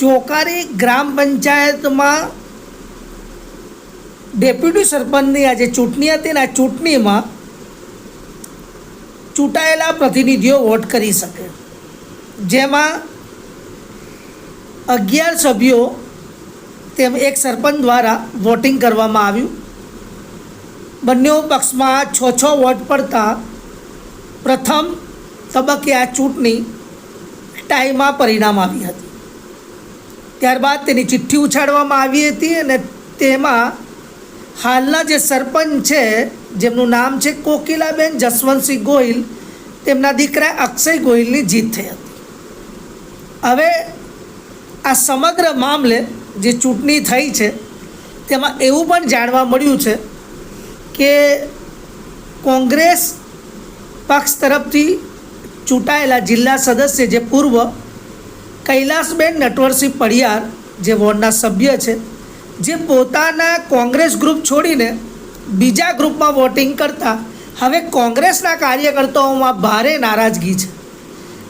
ચોકારી ગ્રામ પંચાયતમાં ડેપ્યુટી સરપંચની આજે ચૂંટણી હતી ને આ ચૂંટણીમાં ચૂંટાયેલા પ્રતિનિધિઓ વોટ કરી શકે. જેમાં અગિયાર સભ્યો તેમ એક સરપંચ દ્વારા વોટિંગ કરવામાં આવ્યું. બંને પક્ષમાં છ છ વોટ પડતા પ્રથમ તબક્કે આ ચૂંટણી ટાઈમાં પરિણામ આવી હતી. ત્યારબાદ તેની ચિઠ્ઠી ઉછાળવામાં આવી હતી અને તેમાં હાલના જે સરપંચ છે, જેમનું નામ છે કોકિલાબેન જસવંતસિંહ ગોહિલ, તેમના દીકરા અક્ષય ગોહિલની જીત થઈ હતી. હવે આ સમગ્ર મામલે જે ચૂંટણી થઈ છે, તેમાં એવું પણ જાણવા મળ્યું છે કે કોંગ્રેસ પક્ષ તરફથી ચૂંટાયેલા જિલ્લા સદસ્ય જે પૂર્વ કૈલાસબેન નટવરસિંહ પડિયાર, જે વોર્ડના સભ્ય છે, જે પોતાના કોંગ્રેસ ગ્રુપ છોડીને બીજા ગ્રુપમાં વોટિંગ કરતા, હવે કોંગ્રેસના કાર્યકર્તાઓમાં ભારે નારાજગી છે.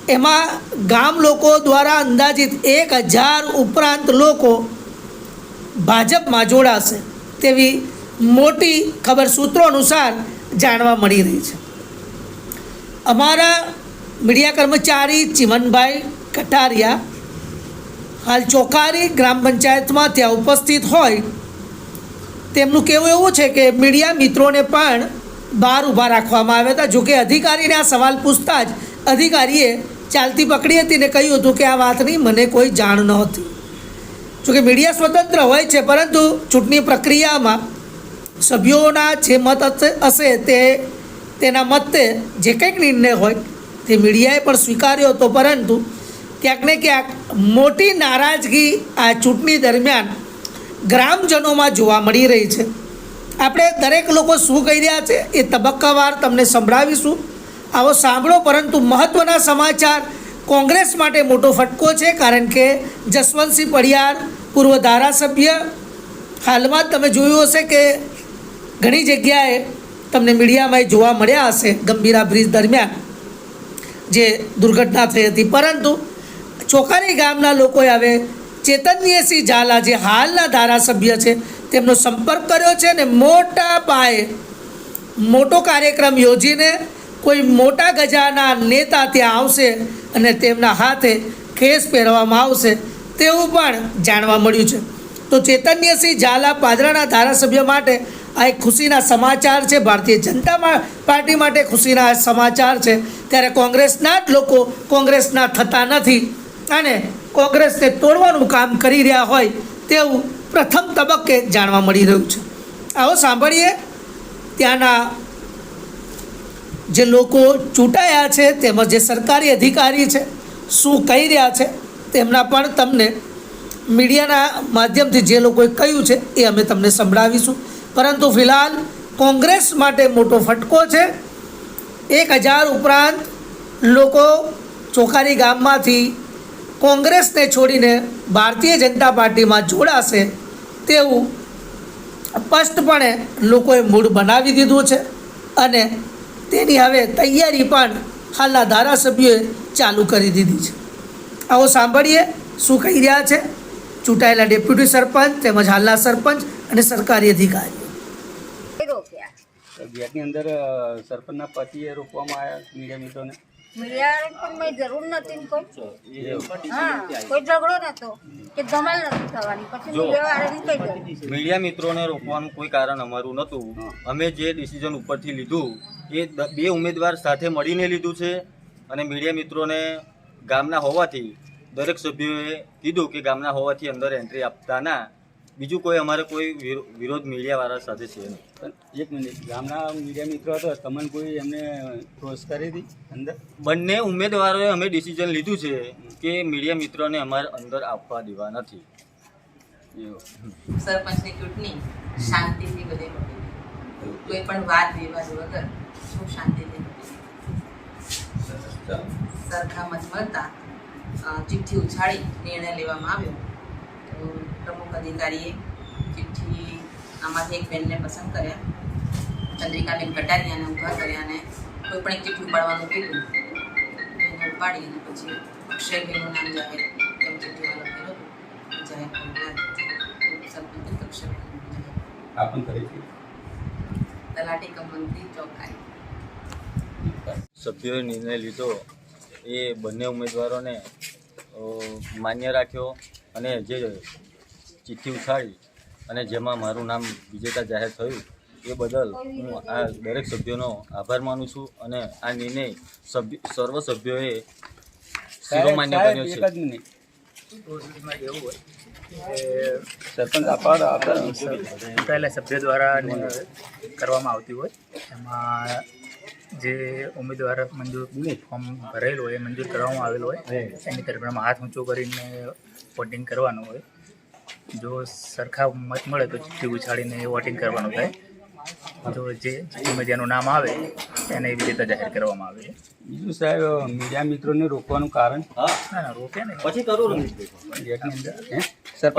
એમાં ગામ લોકો દ્વારા અંદાજિત એક હજાર ઉપરાંત લોકો ભાજપમાં જોડાશે તેવી મોટી ખબર સૂત્રો અનુસાર જાણવા મળી રહી છે. અમારા મીડિયા કર્મચારી ચિમનભાઈ કટારિયા, હાલ ચોકારી ગ્રામ પંચાયતમાં ત્યાં ઉપસ્થિત હોય. તેમનું કહેવું એવું છે કે મીડિયા મિત્રોને પણ બહાર ઊભા રાખવામાં આવ્યા હતા. જોકે અધિકારીને આ સવાલ પૂછતા જ અધિકારીએ ચાલતી પકડી હતી ને કહ્યું હતું કે આ વાતની મને કોઈ જાણ નહોતી. જોકે મીડિયા સ્વતંત્ર હોય છે, પરંતુ ચૂંટણી પ્રક્રિયામાં સભ્યોના જે મત હશે- તે તેના મતે જે કંઈક નિર્ણય હોય તે મીડિયાએ પણ સ્વીકાર્યો હતો. પરંતુ ક્યાંક ને ક્યાંક મોટી નારાજગી આ ચૂંટણી દરમિયાન ગ્રામજનોમાં જોવા મળી રહી છે. આપણે દરેક લોકો શું કહી રહ્યા છે એ તબક્કાવાર તમને સંભળાવીશું. આવો સાંભળો, પરંતુ મહત્ત્વના સમાચાર કોંગ્રેસ માટે મોટો ફટકો છે, કારણ કે જસવંતસિંહ પડિયાર, પૂર્વ ધારાસભ્ય, હાલમાં તમે જોયું હશે કે ઘણી જગ્યાએ તમને મીડિયામાં જોવા મળ્યા હશે ગંભીરા બ્રિજ દરમિયાન, જે દુર્ઘટના થઈ હતી. પરંતુ ચોકારી ગામના લોકોએ હવે ચેતન્યસિંહ ઝાલા જે હાલના ધારાસભ્ય છે, તેમનો સંપર્ક કર્યો છે અને મોટા પાયે મોટો કાર્યક્રમ યોજીને કોઈ મોટા ગજાના નેતા ત્યાં આવશે અને તેમના હાથે ખેસ પહેરવામાં આવશે તેવું પણ જાણવા મળ્યું છે. તો ચેતન્યસિંહ ઝાલા પાદરાના ધારાસભ્ય માટે આ એક ખુશીના સમાચાર છે. ભારતીય જનતા પાર્ટી માટે ખુશીના સમાચાર છે. ત્યારે કોંગ્રેસના જ લોકો કોંગ્રેસના થતા નથી. અને કોંગ્રેસને તોડવાનું કામ કરી રહ્યા હોય તેવું પ્રથમ તબક્કે જાણવા મળી રહ્યું છે. આવો સાંભળીએ. ત્યાંના જે લોકો ચૂંટાયા છે તેમજ જે સરકારી અધિકારી છે, શું કહી રહ્યા છે તેમના પણ તમને મીડિયાના માધ્યમથી જે લોકોએ કહ્યું છે એ અમે તમને સંભળાવીશું. પરંતુ ફિલહાલ કોંગ્રેસ માટે મોટો ફટકો છે. એક હજાર ઉપરાંત લોકો ચોખારી ગામમાંથી કોંગ્રેસને છોડીને ભારતીય જનતા પાર્ટીમાં જોડાશે તેવું સ્પષ્ટપણે લોકોએ મૂળ બનાવી દીધું છે અને તેની હવે તૈયારી પણ હાલના ધારાસભ્યોએ ચાલુ કરી દીધી છે. આવો સાંભળીએ શું કહી રહ્યા છે ચૂંટાયેલા ડેપ્યુટી સરપંચ તેમજ હાલના સરપંચ અને સરકારી અધિકારી ગેટની અંદર સરપંચના પતિએ રોકવામાં આવ્યા મીડિયા મિત્રોને? મીડિયા પણ મેં જરૂર નથી ને કોઈ હા કોઈ ઝઘડો નતો કે ધમાલ નથી થવાની. પછી જો. મીડિયા વાળાને મીડિયા મિત્રોને રોકવાનું કોઈ કારણ અમારું નહોતું. અમે જે ડિસિઝન ઉપરથી લીધું એ બે ઉમેદવાર સાથે મળીને લીધું છે અને મીડિયા મિત્રોને ગામના હોવાથી દરેક સભ્યોએ કીધું કે ગામના હોવાથી અંદર એન્ટ્રી આપતા ના. બીજું કોઈ અમારે કોઈ વિરો- વિરોધ મીડિયાવાળા સાથે છે પણ એક મિનિટ ગામના મીડિયા મિત્રો હતો તમને કોઈ એમને ક્રોસ કરી હતી અંદર? બંને ઉમેદવારોએ અમે ડિસિઝન લીધું છે કે મીડિયા મિત્રોને અમારે અંદર આપવા દેવા નથી. સરપંચની ચૂંટણી શાંતિથી બધે કોઈ પણ વાત વિવાદ વગર શું શાંતિથી સરખા મત મળતા ચિઠ્ઠી ઉછાળી નિર્ણય લેવામાં આવ્યો. પ્રમુખ અધિકારીએ ચિઠ્ઠી આમાંથી એક બેનને પસંદ કર્યા. ચંદ્રિકાબેન કટારિયાને ઊભા કર્યા અને કોઈ પણ એક ચિઠ્ઠી ઉપાડવાનું કીધું. એને ઉપાડી અને પછી અક્ષયબેનનું નામ જાહેર તેમ ચિઠ્ઠીમાં લખેલું જાહેર સરપંચ અક્ષયબેન તલાટી કમ મંત્રી સભ્યોએ નિર્ણય લીધો. એ બંને ઉમેદવારોને માન્ય રાખ્યો અને જે ચિઠ્ઠી ઉછાળી અને જેમાં મારું નામ વિજેતા જાહેર થયું એ બદલ હું આ દરેક સભ્યોનો આભાર માનું છું અને આ નિર્ણય સભ્ય સર્વ સભ્યોએ શિરોમાન્ય કર્યો છે. સરપંચ ચૂંટાયેલા સભ્ય દ્વારા કરવામાં આવતી હોય એમાં જે ઉમેદવાર મંજૂર ફોર્મ ભરેલું હોય મંજૂર કરવામાં આવેલું હોય એની તરફમાં હાથ ઊંચો કરીને વોટિંગ કરવાનું હોય. જો સરખા મત મળે તો ચિઠ્ઠી ઉછાળીને વોટિંગ કરવાનું થાય. જો જે ચિઠ્ઠીમાં જેનું નામ આવે એને એવી રીતે જાહેર કરવામાં આવે છે. બીજું સાહેબ મીડિયા મિત્રોને રોકવાનું કારણ? ના ના રોકે ને પછી કરું? સરપંચ